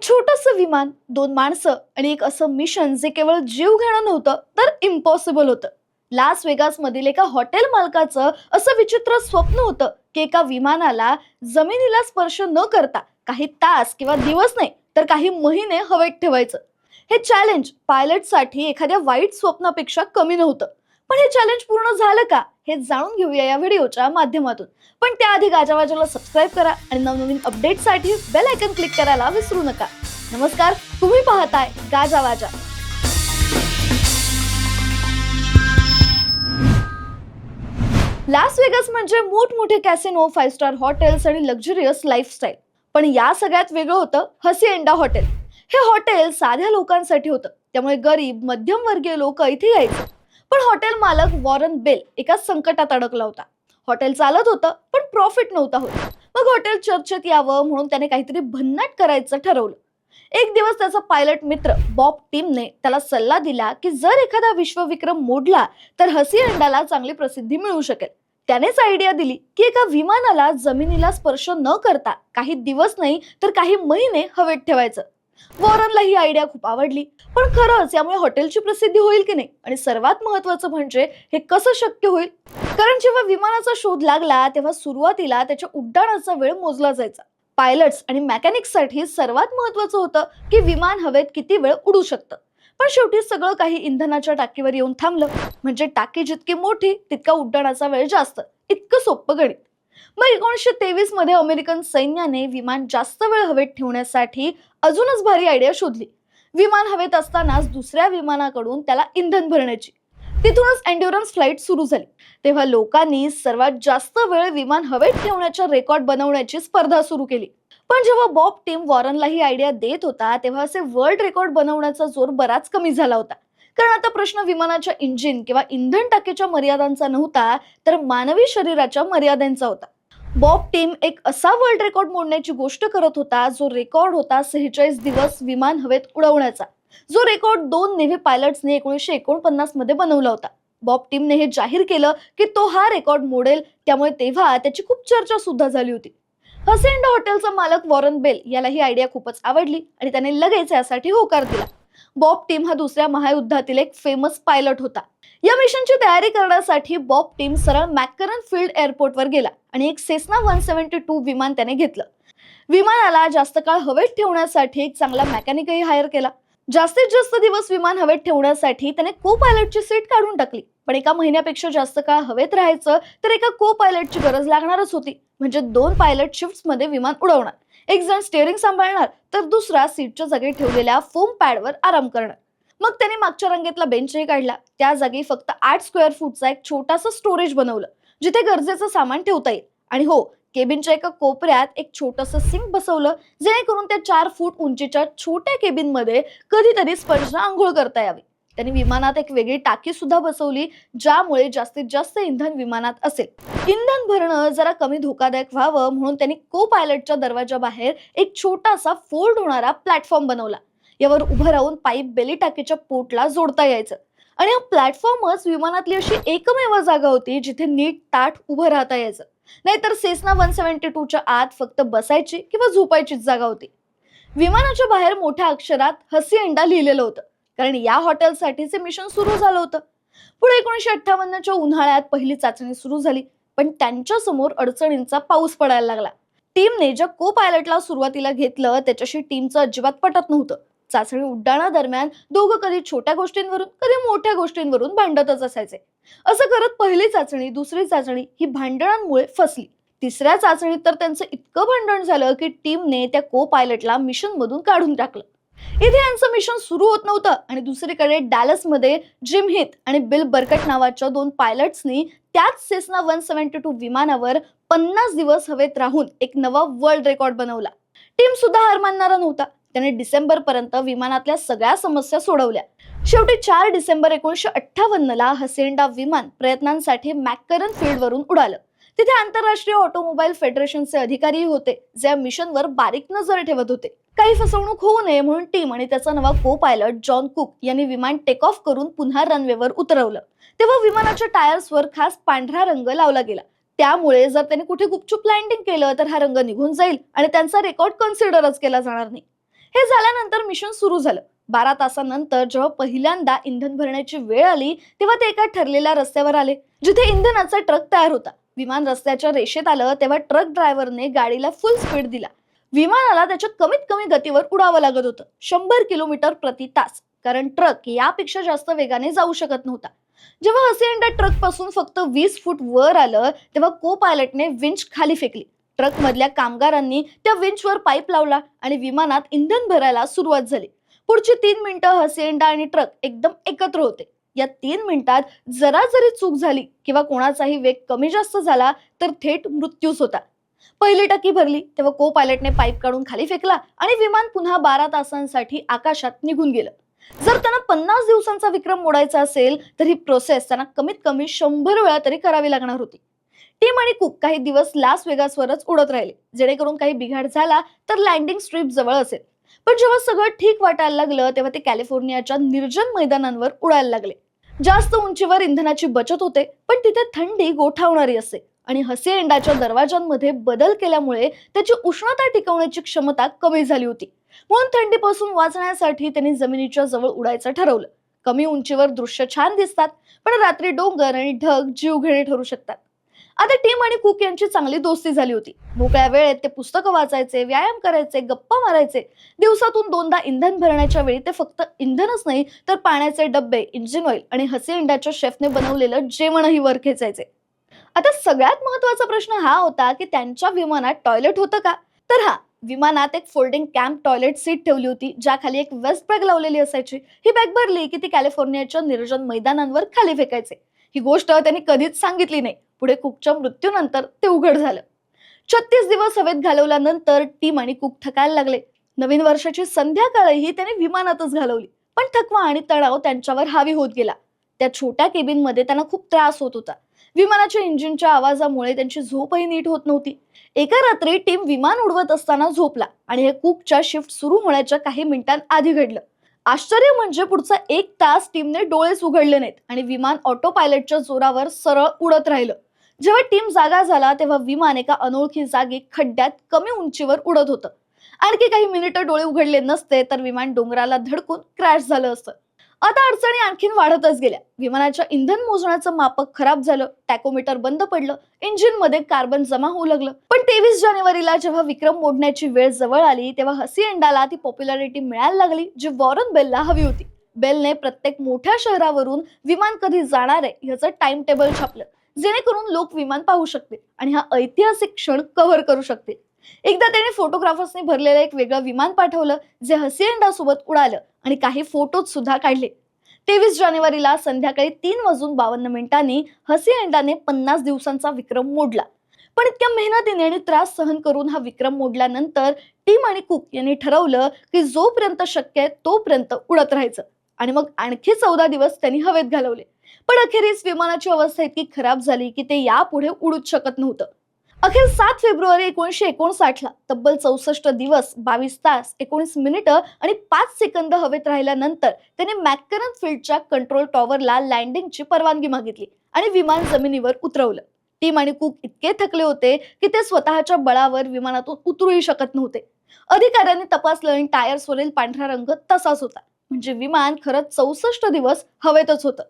एक छोटस विमान दोन माणसं आणि एक असं मिशन जे केवळ जीव घेणं नव्हतं तर इम्पॉसिबल होतं. लास वेगास मधील एका हॉटेल मालकाचं असं विचित्र स्वप्न होतं की एका विमानाला जमिनीला स्पर्श न करता काही तास किंवा दिवस नाही तर काही महिने हवेत ठेवायचं. हे चॅलेंज पायलटसाठी एखाद्या वाईट स्वप्नापेक्षा कमी नव्हतं. पण हे चॅलेंज पूर्ण झालं का? हे जाणून घेऊया या व्हिडिओच्या माध्यमातून. पण त्याआधी गाजावाजाला सबस्क्राईब करा आणि नवनवीन अपडेटसाठी बेल आयकन क्लिक करायला विसरू नका. नमस्कार तुम्ही पाहताय गाजावाजा लास वेगस म्हणजे मोठमोठे कॅसिनो फाईव्ह स्टार हॉटेल्स आणि लक्झरियस लाईफस्टाईल पण या सगळ्यात वेगळं होतं हसिएंडा हॉटेल हे हॉटेल साध्या लोकांसाठी होतं. त्यामुळे गरीब मध्यमवर्गीय लोक इथे यायचे. पण हॉटेल मालक वॉरन बेल एका संकटात अडकला होता. हॉटेल चालत होतं पण प्रॉफिट नव्हता होत. मग हॉटेल चर्चेत यावं म्हणून त्याने काहीतरी भन्नाट करायचं ठरवलं. एक दिवस त्याचा पायलट मित्र बॉब टीमने त्याला सल्ला दिला की जर एखादा विश्वविक्रम मोडला तर हसी अंडाला चांगली प्रसिद्धी मिळू शकेल. त्यानेच आयडिया दिली की एका विमानाला जमिनीला स्पर्श न करता काही दिवस नाही तर काही महिने हवेत ठेवायचं. वॉरनला ही आयडिया खूप आवडली. पण खरंच यामुळे हॉटेलची प्रसिद्धी होईल की नाही? आणि सर्वात महत्वाचं म्हणजे हे कसं शक्य होईल? कारण जेव्हा विमानाचा शोध लागला तेव्हा सुरुवातीला त्याच्या उड्डाणाचा वेळ मोजला जायचा. पायलट्स आणि मेकॅनिक्ससाठी सर्वात महत्वाचं होतं की विमान हवेत किती वेळ उडू शकतं. पण शेवटी सगळं काही इंधनाच्या टाकीवर येऊन थांबलं. म्हणजे टाकी जितकी मोठी तितका उड्डाणाचा वेळ जास्त. इतकं सोपं गणित. मग एकोणीसशे तेवीसमध्ये अमेरिकन सैन्याने विमान जास्त वेळ हवेत ठेवण्यासाठी अजूनच भारी आयडिया शोधली. विमान हवेत असतानाच दुसऱ्या विमानाकडून त्याला इंधन भरण्याची. तिथूनच एन्ड्युरन्स फ्लाईट सुरू झाली. तेव्हा लोकांनी सर्वात जास्त वेळ विमान हवेत ठेवण्याचा रेकॉर्ड बनवण्याची स्पर्धा सुरू केली. पण जेव्हा बॉब टीम वॉरनला ही आयडिया देत होता तेव्हा असे वर्ल्ड रेकॉर्ड बनवण्याचा जोर बराच कमी झाला होता. कारण आता प्रश्न विमानाच्या इंजिन किंवा इंधन टाकीच्या मर्यादांचा नव्हता तर मानवी शरीराच्या मर्यादांचा होता. बॉब टीम एक असा वर्ल्ड रेकॉर्ड मोडण्याची गोष्ट करत होता जो रेकॉर्ड होता सेहेचाळीस दिवस विमान हवेत उडवण्याचा. जो रेकॉर्ड दोन नेव्ही पायलट्सने एकोणीसशे एकोणपन्नासमध्ये बनवला होता. बॉब टीमने हे जाहीर केलं की तो हा रेकॉर्ड मोडेल त्यामुळे तेव्हा त्याची खूप चर्चा सुद्धा झाली होती. हसेंडा हॉटेलचा मालक वॉरन बेल याला ही आयडिया खूपच आवडली आणि त्याने लगेच यासाठी होकार दिला. बॉब टीम हा दुसऱ्या महायुद्धातील एक फेमस पायलट होता. या मिशनची तयारी करण्यासाठी बॉब टीम सरळ मॅकरन फील्ड एअरपोर्टवर गेला आणि एक सेस्ना वन सेव्हन्टी टू विमान त्याने घेतलं. विमानाला जास्त काळ हवेत ठेवण्यासाठी एक चांगला मेकॅनिकही हायर केला. जास्तीत जास्त दिवस विमान हवेत ठेवण्यासाठी त्याने को पायलटची सीट काढून टाकली. पण एका महिन्यापेक्षा जास्त काळ हवेत राहायचं तर एका को पायलटची गरज लागणारच होती. म्हणजे दोन पायलट शिफ्टमध्ये विमान उडवणार. एक जण स्टेअरिंग सांभाळणार तर दुसरा सीटच्या जागी ठेवलेल्या फोम पॅडवर आराम करणार. मग त्याने मागच्या रंगेतला बेंचही काढला. त्या जागी फक्त आठ स्क्वेअर फूटचा एक छोटासा स्टोरेज बनवलं जिथे गरजेचं सामान ठेवता येईल. आणि हो केबिनच्या एका कोपऱ्यात एक छोटंसं सिंक बसवलं जेणेकरून त्या चार फूट उंचीच्या छोट्या केबिनमध्ये कधीतरी स्पर्श आंघोळ करता यावी. त्यांनी विमानात एक वेगळी टाकी सुद्धा बसवली ज्यामुळे जास्तीत जास्त इंधन विमानात असेल. इंधन भरणं जरा कमी धोकादायक व्हावं म्हणून त्यांनी को पायलटच्या दरवाजाबाहेर एक छोटासा फोल्ड होणारा प्लॅटफॉर्म बनवला. यावर उभं राहून पाईप बेली टाकीच्या पोटला जोडता यायचं. आणि हा प्लॅटफॉर्मच विमानातली अशी एकमेव जागा होती जिथे नीट ताठ उभं राहता यायचं. नाहीतर सेसना वन सेव्हन्टी टूच्या आत फक्त बसायची किंवा झोपायचीच जागा होती. विमानाच्या बाहेर मोठ्या अक्षरात हसी अंडा लिहिलेलं होतं. कारण या हॉटेलसाठीचे मिशन सुरू झालं होतं. पुढे एकोणीसशे अठ्ठावन्नच्या उन्हाळ्यात पहिली चाचणी सुरू झाली पण त्यांच्यासमोर अडचणींचा पाऊस पडायला लागला. टीमने ज्या को पायलटला सुरुवातीला घेतलं त्याच्याशी टीमचं अजिबात पटत नव्हतं. चाचणी उड्डाणादरम्यान दोघं कधी छोट्या गोष्टींवरून कधी मोठ्या गोष्टींवरून भांडतच असायचे. असं करत पहिली चाचणी दुसरी चाचणी ही भांडणांमुळे फसली. तिसऱ्या चाचणीत तर त्यांचं इतकं भांडण झालं की टीमने त्या को पायलटला मिशन मधून काढून टाकलं. इथे यांचं मिशन सुरू होत नव्हतं. आणि दुसरीकडे डॅलसमध्ये जिम हित आणि बिल बर्कट नावाच्या दोन पायलट्सनी त्याच सेसना वन सेव्हन्टी टू विमानावर पन्नास दिवस हवेत राहून एक नवा वर्ल्ड रेकॉर्ड बनवला. टीम सुद्धा हार मानणारा नव्हता. त्याने डिसेंबर पर्यंत विमानातल्या सगळ्या समस्या सोडवल्या. शेवटी चार डिसेंबर एकोणीशे अठ्ठावन्न ला हसेंडा विमान प्रयत्नांसाठी मॅककरन फील्ड वरून उडालं. तिथे आंतरराष्ट्रीय ऑटोमोबाईल फेडरेशनचे अधिकारीही होते जे या मिशनवर बारीक नजर ठेवत होते. काही फसवणूक होऊ नये म्हणून टीम आणि त्याचा नवा को पायलट जॉन कुक यांनी विमान टेक ऑफ करून पुन्हा रनवेवर उतरवलं. तेव्हा विमानाच्या टायर्सवर खास पांढरा रंग लावला गेला. त्यामुळे जर त्यांनी कुठे गुपचूप लँडिंग केलं तर हा रंग निघून जाईल आणि त्यांचा रेकॉर्ड कन्सिडरच केला जाणार नाही. हे झाल्यानंतर मिशन सुरू झालं. बारा तासानंतर जेव्हा पहिल्यांदा इंधन भरण्याची वेळ आली तेव्हा ते एका ठरलेल्या रस्त्यावर आले जिथे इंधनाचा ट्रक तयार होता. विमान रस्त्याच्या रेषेत आलं तेव्हा ट्रक ड्रायव्हरने गाडीला फुल स्पीड दिला. विमानाला त्याच्या कमीत कमी गतीवर उडावं लागत होतं. शंभर किलोमीटर प्रति तास. कारण ट्रक यापेक्षा जास्त वेगाने जाऊ शकत नव्हता. जेव्हा हसिएंडा ट्रकपासून फक्त वीस फूट वर आलं तेव्हा को पायलटने विंच खाली फेकली. ट्रक मधल्या कामगारांनी त्या विंचवर पाईप लावला आणि विमानात इंधन भरायला सुरुवात झाली. पुढची तीन मिनिटं हसिएंडा आणि ट्रक एकदम एकत्र होते. या तीन मिनिटात जरा जरी चूक झाली किंवा कोणाचाही वेग कमी जास्त झाला तर थेट मृत्यूच होता. पहिली टक्की भरली तेव्हा को पायलटने पाईप काढून खाली फेकला आणि विमान पुन्हा बारा तासांसाठी आकाशात निघून गेलं. जर त्यांना पन्नास दिवसांचा विक्रम मोडायचा असेल तर ही प्रोसेस त्यांना कमीत कमी शंभर वेळा तरी करावी लागणार होती. टीम आणि कुक काही दिवस लास वेगासवरच उडत राहिले. जेणेकरून काही बिघाड झाला तर लँडिंग स्ट्रीप जवळ असेल. पण जेव्हा सगळं ठीक वाटायला लागलं तेव्हा ते कॅलिफोर्नियाच्या निर्जन मैदानांवर उडायला लागले. जास्त उंचीवर इंधनाची बचत होते पण तिथे थंडी गोठावणारी असते आणि हसिएंडाच्या दरवाजांमध्ये बदल केल्यामुळे त्याची उष्णता टिकवण्याची क्षमता कमी झाली होती. म्हणून थंडीपासून वाचण्यासाठी त्यांनी जमिनीच्या जवळ उडायचं ठरवलं. कमी उंचीवर दृश्य छान दिसतात पण रात्री डोंगर आणि ढग जीव घेणे ठरू शकतात. आता टीम आणि कुक यांची चांगली दोस्ती झाली होती. मोकळ्या वेळेत ते पुस्तकं वाचायचे व्यायाम करायचे गप्पा मारायचे. दिवसातून दोनदा इंधन भरण्याच्या वेळी ते फक्त इंधनच नाही तर पाण्याचे डब्बे इंजिन ऑइल आणि हसी इंडाच्या शेफने बनवलेलं जेवणही वर खेचायचे. आता सगळ्यात महत्त्वाचा प्रश्न हा होता की त्यांच्या विमानात टॉयलेट होतं का? तर हा विमानात एक फोल्डिंग कॅम्प टॉयलेट सीट ठेवली होती ज्याखाली एक वेस्ट बॅग लावलेली असायची. ही बॅग भरली की ती कॅलिफोर्नियाच्या निर्जन मैदानांवर खाली फेकायचे. ही गोष्ट त्यांनी कधीच सांगितली नाही. पुढे कुकच्या मृत्यूनंतर ते उघड झालं. छत्तीस दिवस हवेत घालवल्यानंतर टीम आणि कुक थकायला लागले. नवीन वर्षाची संध्याकाळही त्याने विमानातच घालवली. पण थकवा आणि तणाव त्यांच्यावर हावी होत गेला. त्या छोट्या केबिनमध्ये त्यांना खूप त्रास होत होता. विमानाच्या इंजिनच्या आवाजामुळे त्यांची झोपही नीट होत नव्हती. एका रात्री टीम विमान उडवत असताना झोपला आणि हे कुकच्या शिफ्ट सुरू होण्याच्या काही मिनिटांआधी घडलं. आश्चर्य म्हणजे पुढचा एक तास टीमने डोळेच उघडले नाहीत आणि विमान ऑटो पायलटच्या जोरावर सरळ उडत राहिलं. जेव्हा टीम जागा झाला तेव्हा विमान एका अनोळखी जागी खड्ड्यात कमी उंचीवर उडत होतं. आणखी काही मिनिटं डोळे उघडले नसते तर विमान डोंगराला धडकून क्रॅश झालं असतं. आता अडचणी आणखीन वाढतच गेल्या. विमानाच्या इंधन मोजण्याचं मापक खराब झालं टॅकोमीटर बंद पडलं इंजिनमध्ये कार्बन जमा होऊ लागलं. पण तेवीस जानेवारीला जेव्हा विक्रम मोडण्याची वेळ जवळ आली तेव्हा हसिएंडाला ती पॉप्युलॅरिटी मिळायला लागली जी वॉरन बेलला हवी होती. बेलने प्रत्येक मोठ्या शहरावरून विमान कधी जाणार आहे ह्याचं टाइम टेबल छापलं जेणेकरून लोक विमान पाहू शकतील आणि हा ऐतिहासिक क्षण कव्हर करू शकतील. एकदा त्याने फोटोग्राफर्सनी भरलेलं एक वेगळं विमान पाठवलं जे हसिएंडा सोबत उडालं. आणि काही फोटोज सुद्धा काढले. तेवीस जानेवारीला संध्याकाळी तीन वाजून बावन्न मिनिटांनी हसी अंडाने पन्नास दिवसांचा विक्रम मोडला. पण इतक्या मेहनतीने आणि त्रास सहन करून हा विक्रम मोडल्यानंतर टीम आणि कुक यांनी ठरवलं की जोपर्यंत शक्य आहे तोपर्यंत उडत राहायचं. आणि मग आणखी चौदा दिवस त्यांनी हवेत घालवले. पण अखेरीस विमानाची अवस्था इतकी खराब झाली की ते यापुढे उडूच शकत नव्हतं. अखेर सात फेब्रुवारी एकोणीसशे एकोणसाठला तब्बल चौसष्ट दिवस बावीस तास एकोणीस मिनिटं आणि पाच सेकंद हवेत राहिल्यानंतर त्याने मॅकरन फील्डच्या कंट्रोल टॉवरला लँडिंगची परवानगी मागितली आणि विमान जमिनीवर उतरवलं. टीम आणि कुक इतके थकले होते की ते स्वतःच्या बळावर विमानातून उतरूही शकत नव्हते. अधिकाऱ्यांनी तपासलं आणि टायर्सवरील पांढरा रंग तसाच होता. म्हणजे विमान खरंच चौसष्ट दिवस हवेतच होतं.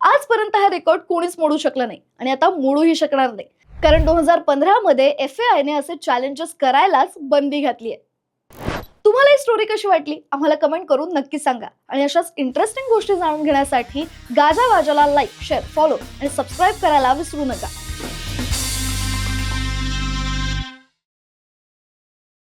आजपर्यंत हा रेकॉर्ड कोणीच मोडू शकलं नाही आणि आता मोडूही शकणार नाही. कारण दोन हजार पंधरा मध्ये एफ आयने असे चॅलेंजेस करायलाच बंदी घातली आहे तुम्हाला ही स्टोरी कशी वाटली? आम्हाला कमेंट करून नक्की सांगा. आणि अशाच इंटरेस्टिंग गोष्टी जाणून घेण्यासाठी गाजा वाजाला लाईक शेअर फॉलो आणि सबस्क्राईब करायला विसरू नका.